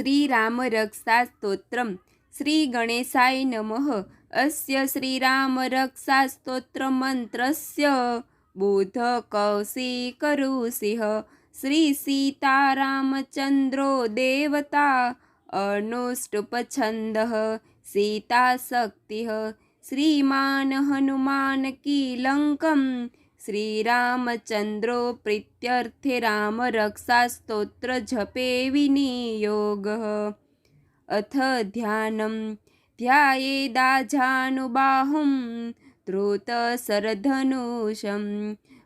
श्रीरामरक्षास्तोत्रं श्रीगणेशाय नमः। अस्य श्रीरामरक्षास्तोत्रमन्त्रस्य बोधकौशिकऋषिः श्रीसीतारामचन्द्रो देवता। अनुष्टुपछन्दः सीताशक्तिः। श्रीमान् हनुमान् શ્રીરામચંદ્રો પ્રીત્યર્થે રામ રક્ષા સ્તોત્ર જપે વિનિયોગ અથ ધ્યાનમ ધ્યાયેદાજાનુબાહું ધૃતસરધનુષમ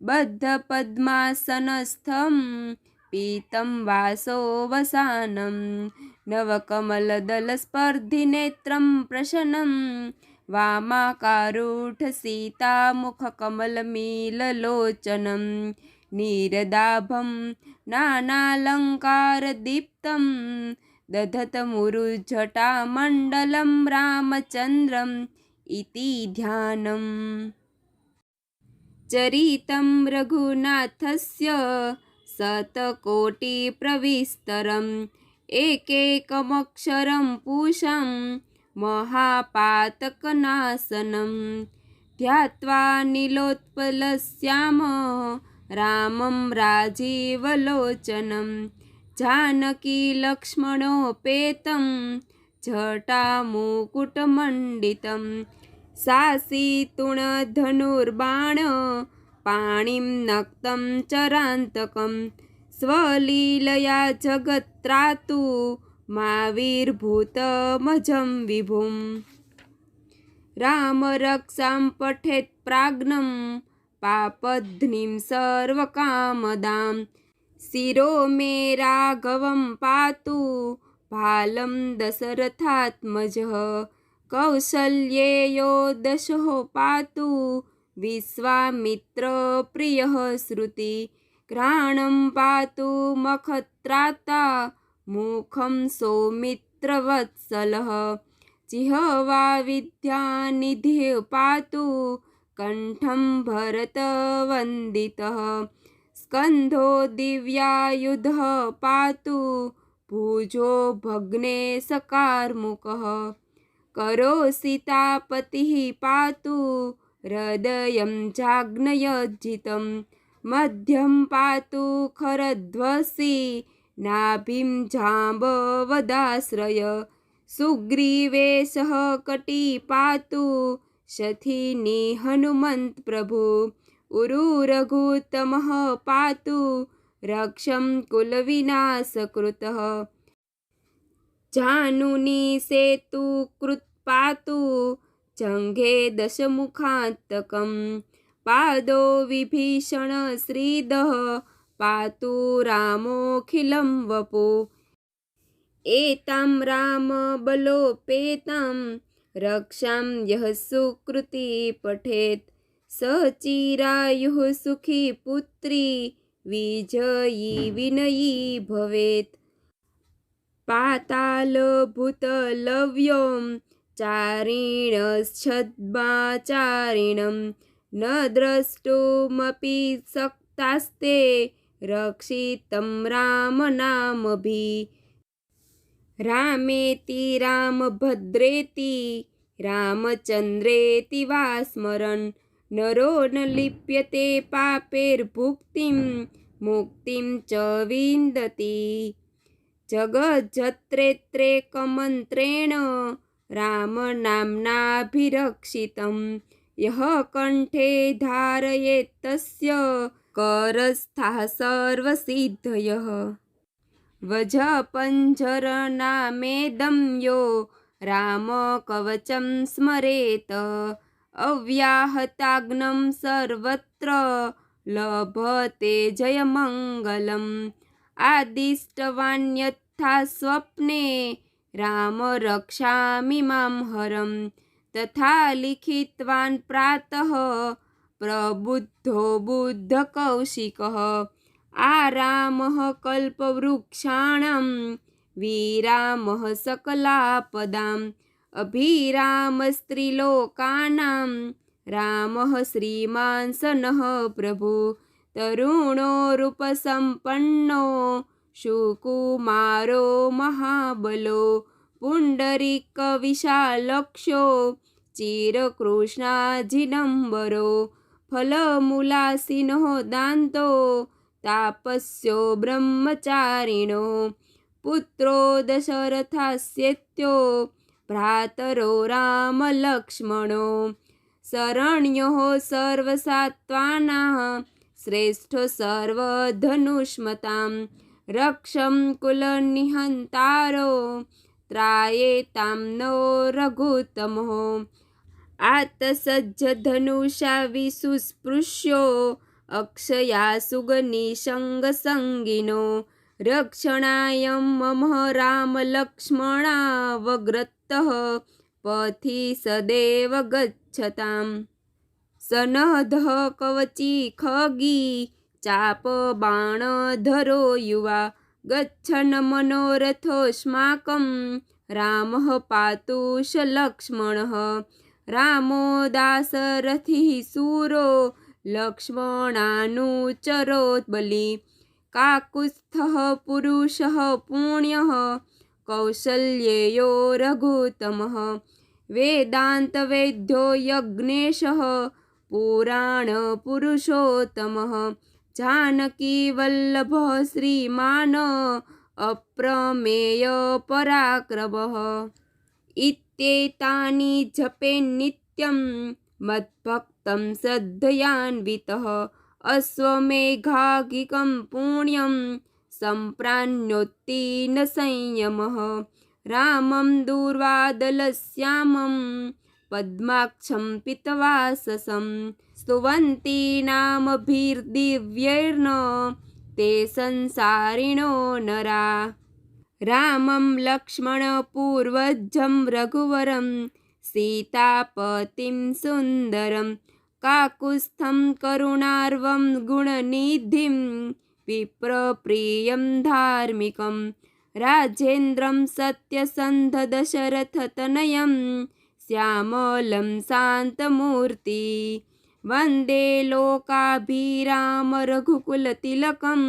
બદ્ધપદ્માસનસ્થમ પીતમ વાસોવસાનમ નવકમલદલસ્પર્ધિનેત્રમ પ્રશનમ प्रशनं वामाकारूढसीतामुखकमलमीललोचनं नीरदाभं नानालङ्कारदीप्तं दधतमुरुजटामण्डलं रामचन्द्रम् इति ध्यानम् चरितं रघुनाथस्य शतकोटिप्रविस्तरम् एकैकमक्षरं पूषं महापातकनाशनं ध्यात्वा नीलोत्पलश्याम रामं राजीवलोचनं जानकीलक्ष्मणोपेतं जटामुकुटमण्डितं सासितुणधनुर्बाण पाणिं नक्तं चरान्तकं स्वलीलया जगत्रातु माविर्भूतमजं विभुं। रामरक्षां पठेत् प्राज्ञं पापध्निं सर्वकामदां। शिरो मे राघवं पातु भालं दशरथात्मजः। कौसल्येयो दशः पातु विश्वामित्रप्रियः श्रुति। घ्राणं पातु मखत्राता मुखं सौमित्रवत्सलः। जिह्वा विद्यानिधिः पातु, कण्ठं भरतवन्दितः। स्कन्धो दिव्यायुधः पातु भुजो भग्ने सकारमुखः करो सीतापतिः पातु, हृदयं जाग्नयज्जितं मध्यं पातु खरध्वसि નાભિમ જાંબવદાશ્રય સુગ્રીવે સહ કટી પાતુ શથિની હનુમંત પ્રભુ ઉરુ રઘુતમ પાતુ રક્ષમ કુલવિનાશકૃત જાનુની સેતુ કૃત્પાતુ જંઘે દશમુખાંતકમ પાદો વિભીષણ શ્રીદહ પાતુ રામોખિલમ વપો એતામ રામ બલોપેતામ રક્ષામ યહ સુકૃતિ પઠેત સચિરાયુઃ સુખી પુત્રી વિજયી વિનયી ભવેત પાતાલભૂતલવ્યોમ ચારિણશ્છદ્માચારિણમ ન દ્રષ્ટુમપી શક્તાસ્તે રક્ષિતમ રામ નામભી રામેતિ રામભદ્રેતિ રામચંદ્રેતિ વા સ્મરણ નરો ન લિપ્યતે પાપેર્ભુક્તિમ મુક્તિમ ચ વિંદતી જગજત્રેત્રે કમંત્રેણ રામ નામ્નાભિરક્ષિતમ યહ કંઠે ધારયેત તસ્ય કરસ્થા સર્વસિદ્ધય વજપંજરનામેદં યો રામકવચં સ્મરેત અવ્યાહતાગ્નમ સર્વત્ર લભતે જયમંગલમ આદિષ્ટવાન્યથા સ્વપ્ને રામ રક્ષામિ મામ હરમ તથા લિખિતવાન પ્રાતઃ પ્રબુદ્ધો બુદ્ધ કૌશિક આરામઃ કલ્પવૃક્ષાણમ વિરામઃ સકલાપદામ અભિરામ સ્ત્રીલોકાનામ રામઃ શ્રીમાન સનઃ પ્રભુ તરુણો રૂપસંપન્નો સુકુમારો મહાબલો પુંડરીક વિશાલક્ષો ચિરકૃષ્ણાજિનંબરો ફલમૂલાસીનો દાંતો તાપસ્યો બ્રહ્મચારિણો પુત્રો દશરથાસ્યેત્યો ભ્રાતરો રામલક્ષ્મણો શરણ્યો સર્વસાત્વાનાः શ્રેષ્ઠો સર્વધનુષ્મતાं રક્ષં કુલનિહંતારો ત્રાયેતાं નો રઘુતમો આતસજ્જધનુષા વિસુસ્પૃશ્યો અક્ષયા સુગનિસંગસંગિનો રક્ષણાય મમ રામલક્ષ્મણાવગ્રતઃ પથી સદેવ ગચ્છતામ સનધ કવચી ખગી ચાપ બાણધરો યુવા ગચ્છન મનોરથોસ્માકં રામ પાતુષ લક્ષ્મણः रामो दासरथी सूरो लक्ष्मणानुचरोद्बलि काकुत्स्थः पुरुषः पुण्यः कौसल्येयो रघुतमः वेदान्तवेद्यो यज्ञेशः पुराणपुरुषोत्तमः जानकीवल्लभः श्रीमान् अप्रमेयपराक्रमः इति अप्रमेय पराक्रमः इत्येतानि जपेन्नित्यं मद्भक्तं श्रद्धयान्वितः, अश्वमेघागिकं पुण्यं सम्प्राण्योत्ति न संयमः। रामं दूर्वादलश्यामं, पद्माक्षं पितवाससं, स्तुवन्ति नामभिर्दिव्यैर्न, ते संसारिणो नरा। રામં લક્ષ્મણપૂર્વજં રઘુવરं સીતાપતિં સુંદરમ કાકુસ્થમ કરુણાર્વમ ગુણનિધિં વિપ્રપ્રિયમ ધાર્મિકમ રાજેન્દ્રમ સત્યસંધ દશરથતનયમ શ્યામલમ શાંતમૂર્તિ વંદે લોકાભિરામ રઘુકુલતિલકમ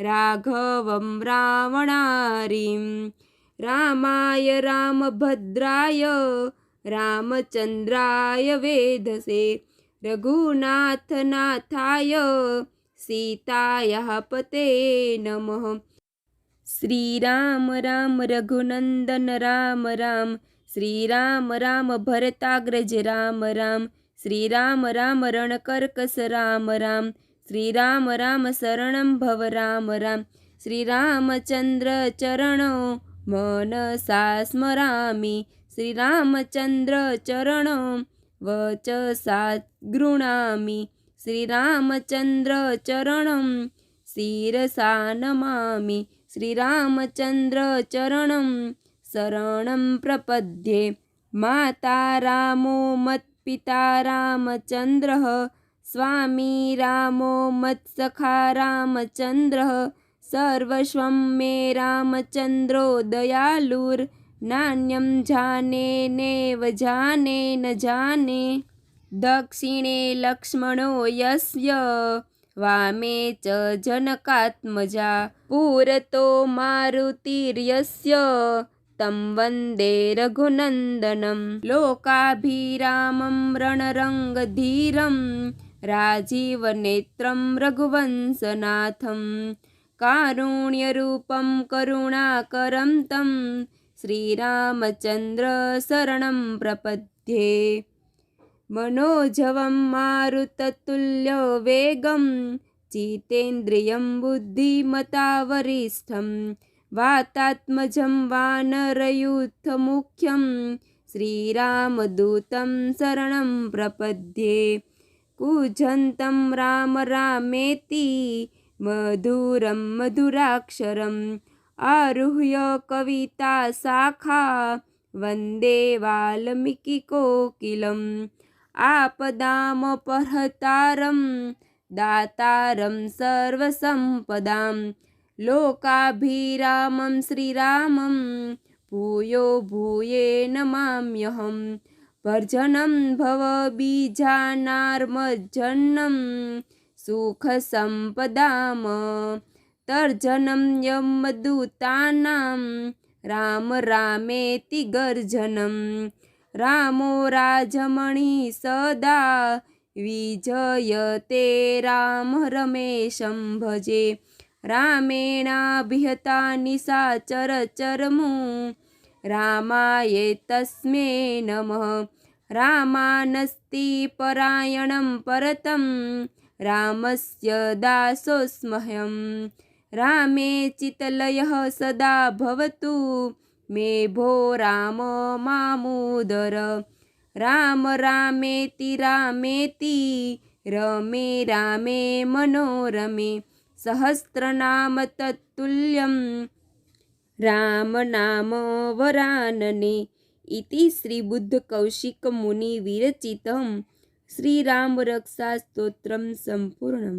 राघवं रावणारिं। रामाय रामभद्राय रामचन्द्राय वेधसे। रघुनाथनाथाय सीतायाः पते नमः। श्रीराम राम रघुनन्दन राम राम। श्रीराम राम भरताग्रज राम राम। श्रीराम राम रणकर्कस राम राम श्रीराम राम शरणं भव राम राम। श्रीरामचन्द्र चरणो मनसा स्मरामि। श्रीरामचन्द्र चरणो वचसा गृणामि। श्रीरामचन्द्र चरणं शिरसा नमामि। श्रीरामचन्द्र चरणं शरणं प्रपद्ये। माता रामो मत्पिता रामचन्द्रः स्वामी रामो मत्सखा रामचन्द्रः सर्वस्वं मे रामचन्द्रो दयालुर्नान्यं जाने नेव जाने न जाने। दक्षिणे लक्ष्मणो यस्य, वामे च जनकात्मजा, पुरतो मारुतिर्यस्य, तं वंदे रघुनन्दनं। लोकाभिरामं रणरङ्गधीरं राजीवनेत्रं रघुवंशनाथं कारुण्यरूपं करुणाकरं तं श्रीरामचन्द्रशरणं प्रपद्ये। मनोजवं मारुततुल्यवेगं जितेन्द्रियं बुद्धिमतावरिष्ठं वातात्मजं वानरयूथमुख्यं श्रीरामदूतं शरणं प्रपद्ये। कूजन्तं राम रामेति, मधुरं मधुराक्षरम् आरुह्य कविताशाखा वंदे वाल्मीकिकोकिलम् आपदामपहतारं दातारं सर्वसम्पदां लोकाभिरामं श्रीरामं, भूयो भूये ભર્જનમ ભવ બીજાનાર્મજનમ સુખ સંપદામ. તર્જનમ યમદૂતાનામ રામ રામેતિ ગર્જનમ. રામો રાજમણી સદા. વિજયતે રામ રમેશમ ભજે રામેણાભ્યતા નિશાચર ચરમું રામાય તસ્મે નમઃ. रामानस्ति परायणं परतं रामस्य दासोस्मह्यं रामे चितलयः सदा भवतु मे भो राम मामोदर। राम रामेति रामेति रमे रामे मनोरमे। सहस्रनाम तत्तुल्यं रामनाम वरानने। ઇતિ શ્રી બુદ્ધ કૌશિક મુનિ વિરચિતમ શ્રીરામ રક્ષા સ્તોત્રમ સંપૂર્ણમ